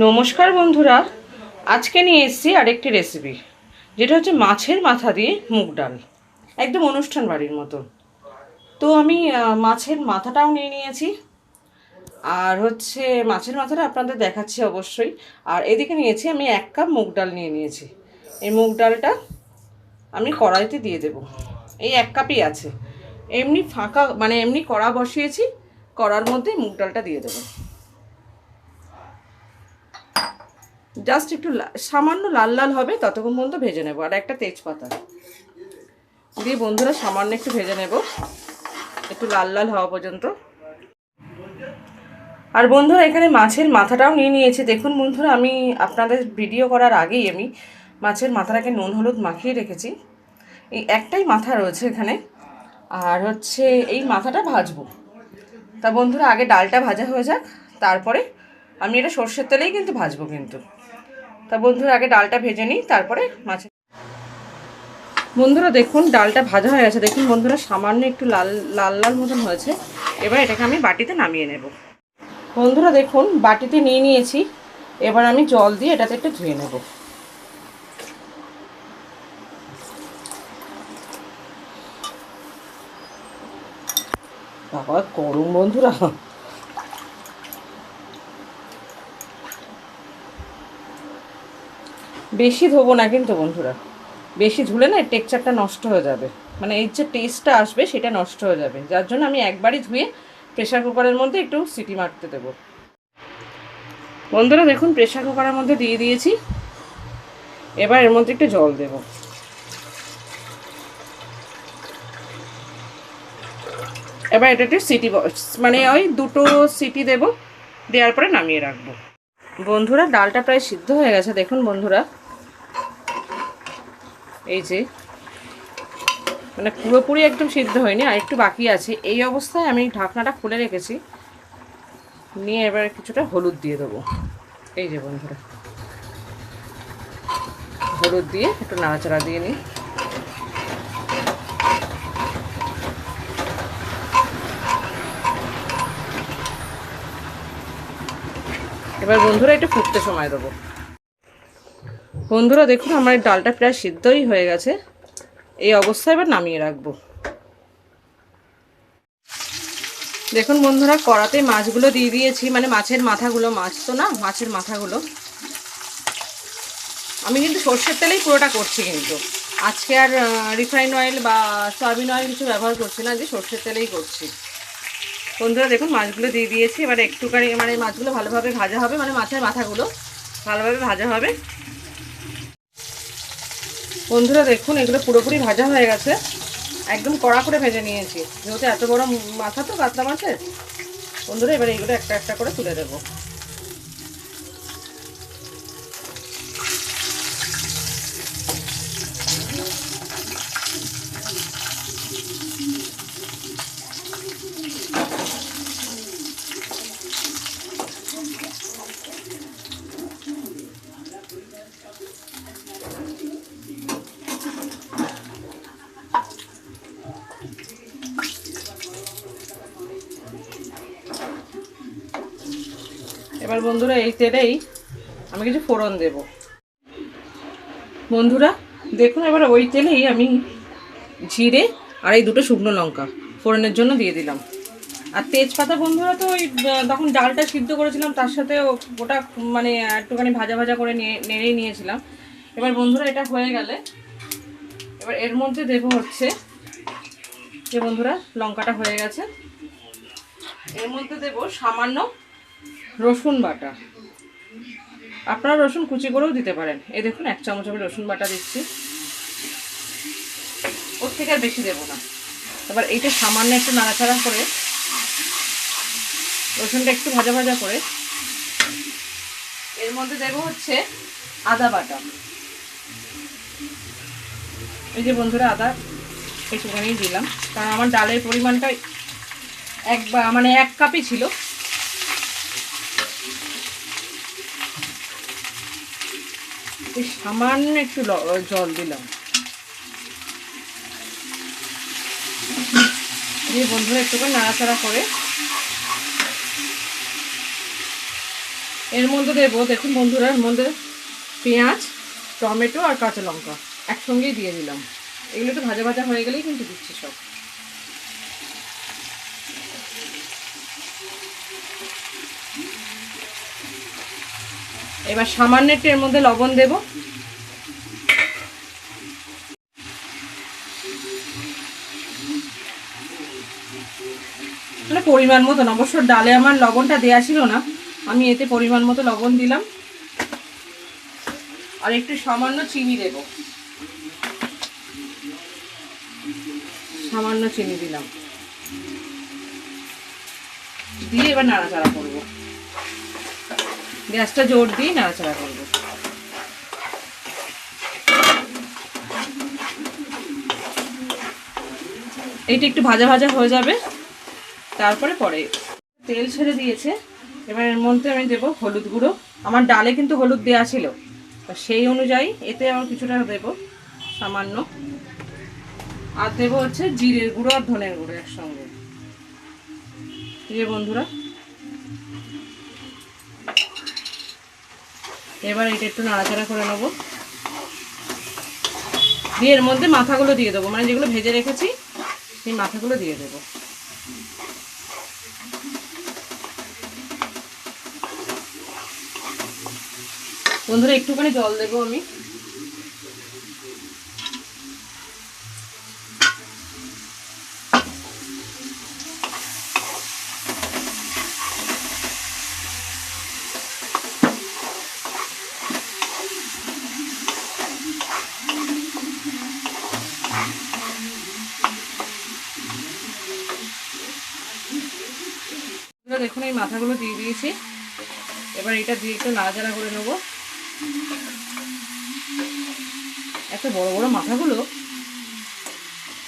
নমস্কার বন্ধুরা, আজকে নিয়ে এসেছি আরেকটি রেসিপি যেটা হচ্ছে মাছের মাথা দিয়ে মুগ ডাল, একদম অনুষ্ঠান বাড়ির মতো। তো আমি মাছের মাথাটাও নিয়ে নিয়েছি, আর হচ্ছে মাছের মাথাটা আপনাদের দেখাচ্ছি অবশ্যই, আর এদিকে নিয়েছি আমি এক কাপ মুগ ডাল নিয়ে নিয়েছি। এই মুগ ডালটা আমি কড়াইতে দিয়ে দেব, এই এক কাপই আছে। এমনি ফাঁকা মানে এমনি কড়া বসিয়েছি, কড়ার মধ্যে মুগ ডালটা দিয়ে দেবো। জাস্ট একটু সামান্য লাল লাল হবে, ততক্ষণ পর্যন্ত ভেজে নেব। আর একটা তেজপাতা। দিয়ে বন্ধুরা সামান্য একটু ভেজে নেব। একটু লাল লাল হওয়া পর্যন্ত। আর বন্ধুরা, এখানে মাছের মাথাটাও নিয়ে নিয়েছি। দেখুন বন্ধুরা, আমি আপনাদের ভিডিও করার আগেই আমি মাছের মাথাটাকে নুন, হলুদ মাখিয়ে রেখেছি। এই একটাই মাথা রয়েছে এখানে। আর হচ্ছে এই মাথাটা ভাজবো। তা বন্ধুরা, আগে ডালটা ভাজা হয়ে যাক। তারপরে আমি এটা সর্ষের তেলেই কিন্তু ভাজবো কিন্তু। তা বন্ধুরা, আগে ডালটা ভেজে নিই, তারপরে মাছের বন্ধুরা, দেখুন, ডালটা ভাজা হয়ে গেছে। দেখুন বন্ধুরা, সামান্য একটু লাল লাল লাল মতন হয়েছে। এবার এটাকে আমি বাটিতে নামিয়ে নেব। বন্ধুরা, দেখুন, বাটিতে নিয়ে নিয়েছি। এবার আমি জল দিয়ে এটাতে একটু ধুয়ে নেব। বাবা, গরম বন্ধুরা। বেশি ধোবো না কিন্তু বন্ধুরা। বেশি ধুলে না টেক্সচারটা নষ্ট হয়ে যাবে। মানে এর যে টেস্টটা আসবে সেটা নষ্ট হয়ে যাবে। যার জন্য আমি একবারই ধুয়ে প্রেশার কুকারের মধ্যে একটু সিটি মারতে দেবো। বন্ধুরা দেখুন প্রেশার কুকারের মধ্যে দিয়ে দিয়েছি। এবার এর মধ্যে একটু জল দেব। এবার এটা একটু সিটি মানে ওই দুটো সিটি দেব, দেওয়ার পরে নামিয়ে রাখব। বন্ধুরা, ডালটা প্রায় সিদ্ধ হয়ে গেছে। দেখুন বন্ধুরা এই যে। মানে পুরোপুরি একদম সিদ্ধ হয়নি, আর একটু বাকি আছে। এই অবস্থায় আমি ঢাকনাটা খুলে রেখেছি। নিয়ে এবার কিছুটা হলুদ দিয়ে দেবো। এই যে বন্ধুরা। হলুদ দিয়ে একটু নাড়াচাড়া দিয়ে নিই। এবার বন্ধুরা একটু ফুটতে সময় দেবো। বন্ধুরা, দেখুন, আমার ডালটা প্রায় সিদ্ধই হয়ে গেছে। এই অবস্থায় এবার নামিয়ে রাখব। দেখুন বন্ধুরা, কড়াতে মাছগুলো দিয়ে দিয়েছি। মানে মাছের মাথাগুলো, মাছ তো না, মাছের মাথাগুলো। আমি কিন্তু সর্ষের তেলেই পুরোটা করছি কিন্তু। আজকে আর রিফাইন অয়েল বা সয়াবিন অয়েল কিছু ব্যবহার করছি না, যে সর্ষের তেলেই করছি। বন্ধুরা, দেখুন, মাছগুলো দিয়ে দিয়েছি। এবার একটুখানি মানে মাছগুলো ভালোভাবে ভাজা হবে। মানে মাছের মাথাগুলো ভালোভাবে ভাজা হবে। বন্ধুরা দেখুন, এগুলো পুরোপুরি ভাজা হয়ে গেছে। একদম কড়া করে ভেজে নিয়েছি। যেহেতু এত বড় মাথা তো, কাতলা মাছের। বন্ধুরা, এবার এগুলো একটা একটা করে তুলে দেবো। এবার বন্ধুরা এই তেলেই আমি কিছু ফোড়ন দেব। বন্ধুরা, দেখুন এবার ওই তেলেই আমি জিরে আর এই দুটো শুকনো লঙ্কা ফোড়নের জন্য দিয়ে দিলাম। আর তেজপাতা বন্ধুরা তো ওই তখন ডালটা সিদ্ধ করেছিলাম, তার সাথে ওটা মানে একটুখানি ভাজা ভাজা করে নেড়েই নিয়েছিলাম। এবার বন্ধুরা এটা হয়ে গেলে এবার এর মধ্যে দেবো হচ্ছে যে বন্ধুরা লঙ্কাটা হয়ে গেছে। এর মধ্যে দেব সামান্য রসুন বাটা। আপনারা রসুন কুচি করেও দিতে পারেন। এই দেখুন, এক চামচ আমি রসুন বাটা দিচ্ছি। ওর থেকে আর বেশি দেবো না। এবার এইটা সামান্য একটু নাড়াচাড়া করে, রসুনটা একটু ভাজা ভাজা করে, এর মধ্যে দেবো হচ্ছে আদা বাটা। এই যে বন্ধুরা, আদা একটুখানি দিলাম। কারণ আমার ডালের পরিমাণটা এক মানে এক কাপই ছিল। সামান্য একটু জল দিলাম। দিয়ে বন্ধুরা একটু করে নাড়াচাড়া করে। এর মধ্যে দেবো, দেখুন বন্ধুরা, এর মধ্যে পেঁয়াজ, টমেটো আর কাঁচা লঙ্কা একসঙ্গেই দিয়ে দিলাম। এগুলো একটু ভাজা ভাজা হয়ে গেলেই কিন্তু দিচ্ছি সব। এবার সামান্য একটু এর মধ্যে লবণ দেব। পরিমাণ মতন, অবশ্য ডালে আমার লবণটা দেয়া ছিল না। আমি এতে পরিমাণ মতো লবণ দিলাম। আর একটু সামান্য চিনি দেব। সামান্য চিনি দিলাম। দিয়ে এবার নাড়াচাড়া করব। গ্যাসটা জোর দিয়ে নাড়াচাড়া করব। এইটা একটু ভাজা ভাজা হয়ে যাবে। তারপরে পরে তেল ছেড়ে দিয়েছে। এবার এর মধ্যে আমি দেবো হলুদ গুঁড়ো। আমার ডালে কিন্তু হলুদ দেওয়া ছিল। তা সেই অনুযায়ী এতে আমার কিছুটা দেবো সামান্য। আর দেবো হচ্ছে জিরের গুঁড়ো আর ধনের গুঁড়ো একসঙ্গে। যে বন্ধুরা এবার এটা একটু নাড়াচাড়া করে নেব। দিয়ে এর মধ্যে মাথাগুলো দিয়ে দেবো। মানে যেগুলো ভেজে রেখেছি, সেই মাথাগুলো দিয়ে দেবো। বন্ধুরা, একটুখানি জল দেবো আমি। দেখুন এই মাথাগুলো দিয়ে দিয়েছি। এবার এটা দিয়ে একটু নাড়াচাড়া করে নেব। এত বড় বড় মাথাগুলো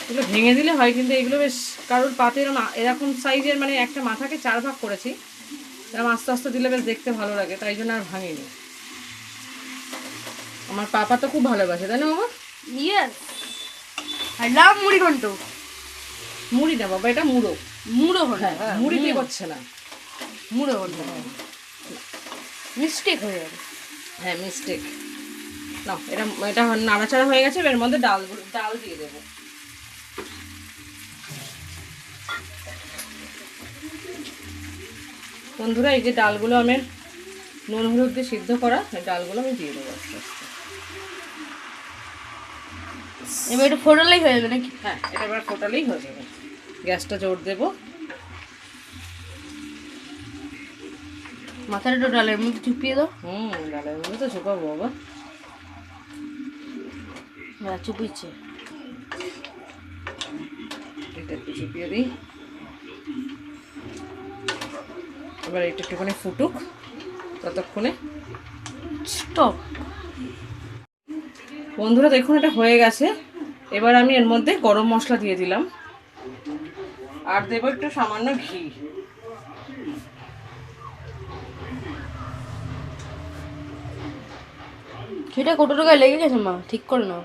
এগুলো ভেঙে দিলে হয় কিন্তু এগুলো বেশ কারোর পাতে এরকম এরকম সাইজের মানে একটা মাথাকে চার ভাগ করেছি। এরকম আস্তে আস্তে দিলে বেশ দেখতে ভালো লাগে তাই জন্য আর ভাঙিনি। আমার পাপা তো খুব ভালোবাসে তাই না বাবা ইয়েস আই লাভ মুড়ি ঘন্ট। মুড়ি না বাবা এটা মুড়ো। মুড়ো হ্যাঁ মুড়ি। দিয়ে করছে না। মুড়ো ঘন্ট মিস্টেক হয়ে যাবে। হ্যাঁ মিস্টেক না এটা এটা নাড়াচাড়া হয়ে গেছে এর মধ্যে ডাল ডাল দিয়ে দেবো। বন্ধুরা এই যে ডালগুলো আমি নুন হলুদ দিয়ে সিদ্ধ করা এই ডালগুলো আমি দিয়ে দেবো আস্তে আস্তে। এবার একটু ফোটালেই হয়ে যাবে নাকি? হ্যাঁ এটা এবার ফোটালেই হয়ে যাবে। গ্যাসটা জোর দেবো। মাথাটা একটু ডালের মধ্যে চুপিয়ে দাও। হুম ডালের মধ্যে তো ছোপাবো বাবা হ্যাঁ চুপিয়েছে এটা একটু চুপিয়ে দিই। এবার এটা একটুখানি ফুটুক ততক্ষণে। স্টপ। বন্ধুরা দেখুন এটা হয়ে গেছে। এবার আমি এর মধ্যে গরম মশলা দিয়ে দিলাম। আর দেবো একটু সামান্য ঘি। সেটা কত টাকায় লেগে গেছে, মা। ঠিক করে নাও।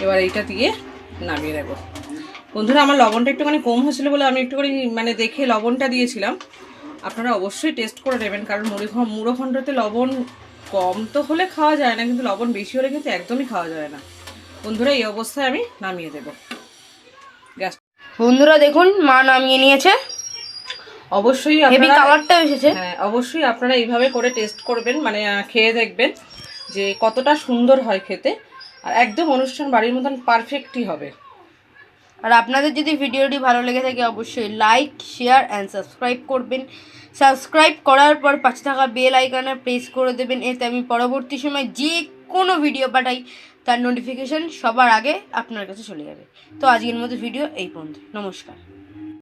এবার এইটা দিয়ে নামিয়ে দেবো বন্ধুরা, আমার লবণটা একটুখানি কম হয়েছিল বলে আমি একটুখানি মানে দেখে লবণটা দিয়েছিলাম। আপনারা অবশ্যই টেস্ট করে নেবেন, কারণ মুড়ি খ- মুড়ো খণ্ডতে লবণ কম তো হলে খাওয়া যায় না, কিন্তু লবণ বেশি হলে কিন্তু একদমই খাওয়া যায় না। বন্ধুরা, এই অবস্থায় আমি নামিয়ে দেবো। গ্যাস বন্ধুরা দেখুন মা নামিয়ে নিয়েছে। অবশ্যই হেভি কালারটাও এসেছে। হ্যাঁ অবশ্যই আপনারা এইভাবে করে টেস্ট করবেন মানে খেয়ে দেখবেন যে কতটা সুন্দর হয় খেতে। আর একদম অনুষ্ঠান বাড়ির মতন পারফেক্টই হবে। আর আপনাদের যদি ভিডিওটি ভালো লেগে থাকে অবশ্যই লাইক শেয়ার অ্যান্ড সাবস্ক্রাইব করবেন। সাবস্ক্রাইব করার পর পাশে থাকা বেল আইকনে প্রেস করে দেবেন এতে আমি পরবর্তী সময় যে কোনো ভিডিও পাঠাই। তার নোটিফিকেশান সবার আগে আপনার কাছে চলে যাবে। তো আজকের মতো ভিডিও এই পর্যন্ত। নমস্কার।